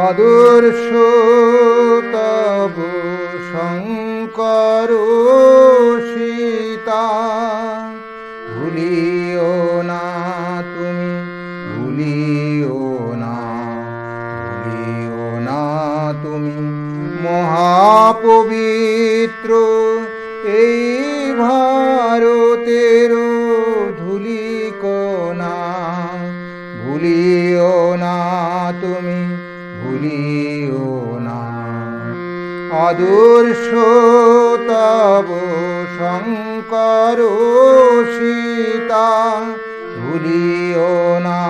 আদর্শ তব শঙ্কর সীতা ভুলিও না তুমি, ভুলিও না ভুলিও না তুমি। মহাপবিত্র এই ভারতের ভুলিও না। আদর্শ তব শঙ্কর সীতা, ভুলিও না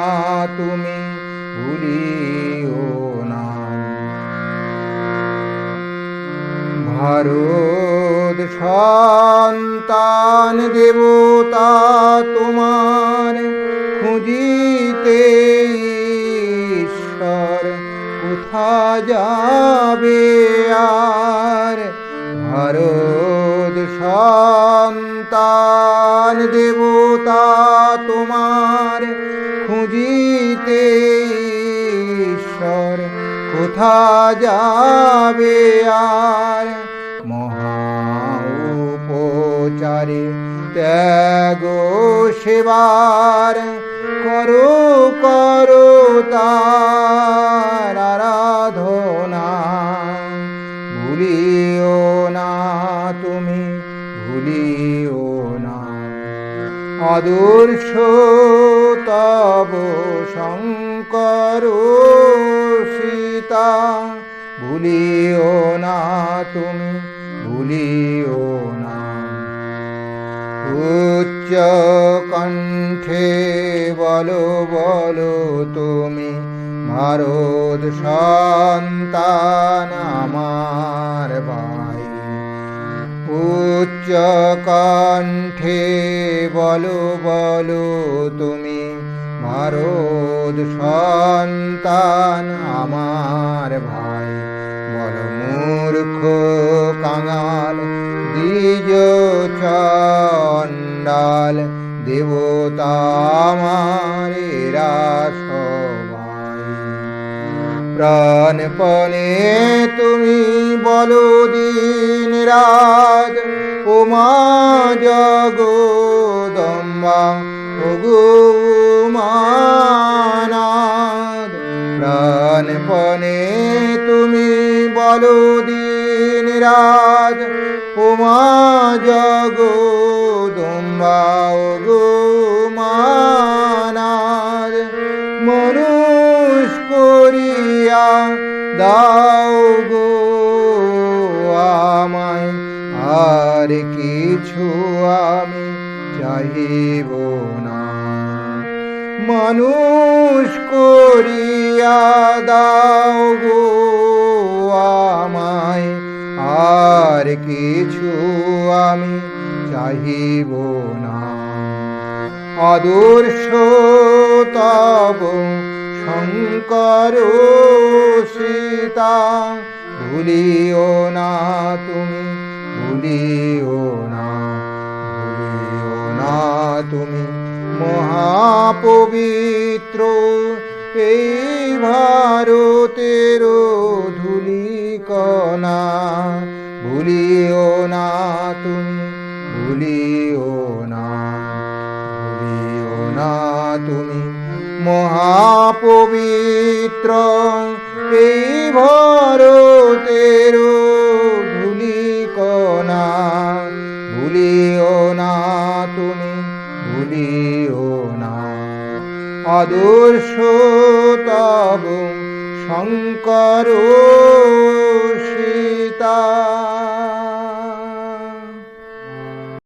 তুমি, ভুলিও না। ভারত সন্তান দেবতা তোমার যাবে আর ভারত সন্তান দেবতা তোমার খুঁজিতে ঈশ্বর কোথা যাবে আর মহা উপচারে ত্যাগ সেবার করো করো ভুলিও না। আদর্শ তব শঙ্কর সীতা, ভুলিও না তুমি, ভুলিও না। উচ্চ কণ্ঠে বলো বলো তুমি, ভারত সন্তান। কণ্ঠে বলো বলো তুমি, ভারত সন্তান আমার ভাই। বল, মূর্খ, কাঙাল, দ্বিজ, চণ্ডাল, দেবতা আমার এরা প্রাণপণে তুমি বলো, দিন জগদম্বা ওগো মানাদ মনুষ করিয়া দাও গো আমায়। আর কিছু আমি চাহিব না। মানুষ করিয়া দাও গো আমায়। আর কিছু আমি চাহিব না। আদর্শ তব শঙ্কর সীতা, ভুলিও না তুমি, ভুলিও না ভুলিও না তুমি মহাপবিত্র। এই ভারতের ধুলিকণা ভুলিও না তুমি, ভুলিও না ভুলিও না তুমি। মহাপবিত্র এই ভারতের ধুলিকণা ভুলিও না তুমি, ভুলিও না। আদর্শ তব শঙ্কর